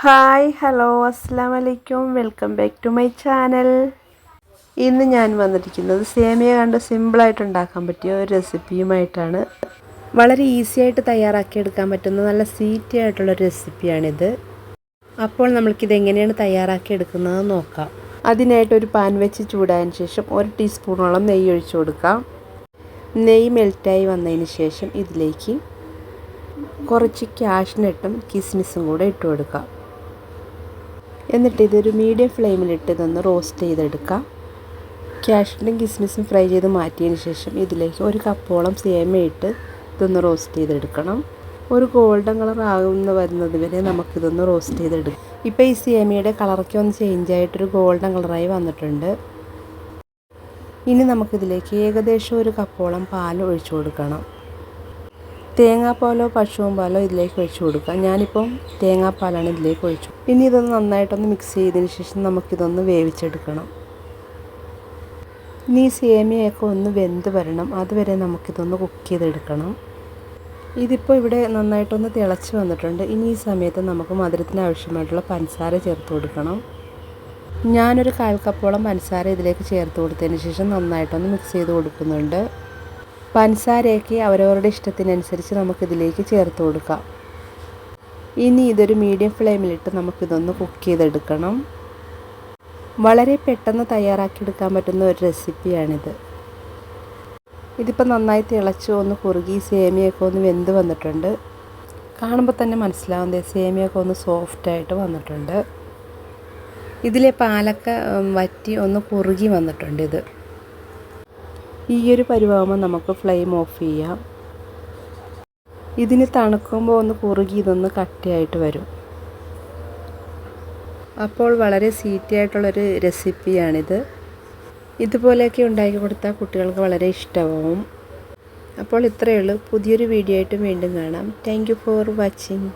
Hi hello അസ്സാം വലൈക്കും welcome back to my channel. ഇന്ന് ഞാൻ വന്നിരിക്കുന്നത് സേമിയ കണ്ട് സിമ്പിളായിട്ട് ഉണ്ടാക്കാൻ പറ്റിയ ഒരു റെസിപ്പിയുമായിട്ടാണ്. വളരെ ഈസി ആയിട്ട് തയ്യാറാക്കിയെടുക്കാൻ പറ്റുന്ന നല്ല സ്വീറ്റി ആയിട്ടുള്ള റെസിപ്പിയാണിത്. അപ്പോൾ നമ്മൾക്കിത് എങ്ങനെയാണ് തയ്യാറാക്കി എടുക്കുന്നത് നോക്കാം. അതിനായിട്ട് ഒരു പാൻ വെച്ച് ചൂടായതിന് ശേഷം ഒരു ടീസ്പൂണോളം നെയ്യ് ഒഴിച്ചു കൊടുക്കാം. നെയ്യ് മെൽറ്റായി വന്നതിന് ശേഷം ഇതിലേക്ക് കുറച്ച് ക്യാഷ്നട്ടും കിസ്മിസും കൂടെ ഇട്ട് കൊടുക്കാം. എന്നിട്ട് ഇതൊരു മീഡിയം ഫ്ലെയിമിലിട്ട് ഇതൊന്ന് റോസ്റ്റ് ചെയ്തെടുക്കാം. ക്യാഷ്നട്ടും കിസ്മിസും ഫ്രൈ ചെയ്ത് മാറ്റിയതിന് ശേഷം ഇതിലേക്ക് ഒരു കപ്പോളം സേമയിട്ട് ഇതൊന്ന് റോസ്റ്റ് ചെയ്തെടുക്കണം. ഒരു ഗോൾഡൻ കളർ ആകുന്ന വരുന്നത് വരെ നമുക്കിതൊന്ന് റോസ്റ്റ് ചെയ്തെടുക്കാം. ഇപ്പോൾ ഈ സേമിയയുടെ കളറൊക്കെ ഒന്ന് ചേഞ്ച് ആയിട്ടൊരു ഗോൾഡൻ കളറായി വന്നിട്ടുണ്ട്. ഇനി നമുക്കിതിലേക്ക് ഏകദേശം ഒരു കപ്പോളം പാൽ ഒഴിച്ചു കൊടുക്കണം. തേങ്ങാപ്പാലോ പശുവും പാലോ ഇതിലേക്ക് ഒഴിച്ചു കൊടുക്കുക. ഞാനിപ്പം തേങ്ങാപ്പാലാണ് ഇതിലേക്ക് ഒഴിച്ചു. ഇനി ഇതൊന്ന് നന്നായിട്ടൊന്ന് മിക്സ് ചെയ്തതിന് ശേഷം നമുക്കിതൊന്ന് വേവിച്ചെടുക്കണം. ഇനി സേമിയയൊക്കെ ഒന്ന് വെന്ത് വരണം. അതുവരെ നമുക്കിതൊന്ന് കുക്ക് ചെയ്തെടുക്കണം. ഇതിപ്പോൾ ഇവിടെ നന്നായിട്ടൊന്ന് തിളച്ച് വന്നിട്ടുണ്ട്. ഇനി ഈ സമയത്ത് നമുക്ക് മധുരത്തിന് ആവശ്യമായിട്ടുള്ള പഞ്ചസാര ചേർത്ത് കൊടുക്കണം. ഞാനൊരു കാൽ കപ്പോളം പഞ്ചസാര ഇതിലേക്ക് ചേർത്ത് കൊടുത്തതിന് ശേഷം നന്നായിട്ടൊന്ന് മിക്സ് ചെയ്ത് കൊടുക്കുന്നുണ്ട്. പഞ്ചസാരയൊക്കെ അവരവരുടെ ഇഷ്ടത്തിനനുസരിച്ച് നമുക്കിതിലേക്ക് ചേർത്ത് കൊടുക്കാം. ഇനി ഇതൊരു മീഡിയം ഫ്ലെയിമിലിട്ട് നമുക്കിതൊന്ന് കുക്ക് ചെയ്തെടുക്കണം. വളരെ പെട്ടെന്ന് തയ്യാറാക്കിയെടുക്കാൻ പറ്റുന്ന ഒരു റെസിപ്പിയാണിത്. ഇതിപ്പോൾ നന്നായി തിളച്ച് ഒന്ന് കുറുകി സേമിയൊക്കെ ഒന്ന് വെന്ത് വന്നിട്ടുണ്ട്. കാണുമ്പോൾ തന്നെ മനസ്സിലാവുന്നത് സേമിയൊക്കെ ഒന്ന് സോഫ്റ്റായിട്ട് വന്നിട്ടുണ്ട്. ഇതിലെ പാലൊക്കെ വറ്റി ഒന്ന് കുറുകി വന്നിട്ടുണ്ട് ഇത്. ഈ ഒരു പരുവാകുമ്പോൾ നമുക്ക് ഫ്ലെയിം ഓഫ് ചെയ്യാം. ഇതിന് തണുക്കുമ്പോൾ ഒന്ന് കുറുകി ഇതൊന്ന് കട്ടിയായിട്ട് വരും. അപ്പോൾ വളരെ സീറ്റി ആയിട്ടുള്ളൊരു റെസിപ്പിയാണിത് ഇതുപോലെയൊക്കെ ഉണ്ടാക്കി കൊടുത്താൽ കുട്ടികൾക്ക് വളരെ ഇഷ്ടമാവും. അപ്പോൾ ഇത്രയേ ഉള്ളൂ. പുതിയൊരു വീഡിയോ ആയിട്ട് വീണ്ടും കാണാം. Thank for watching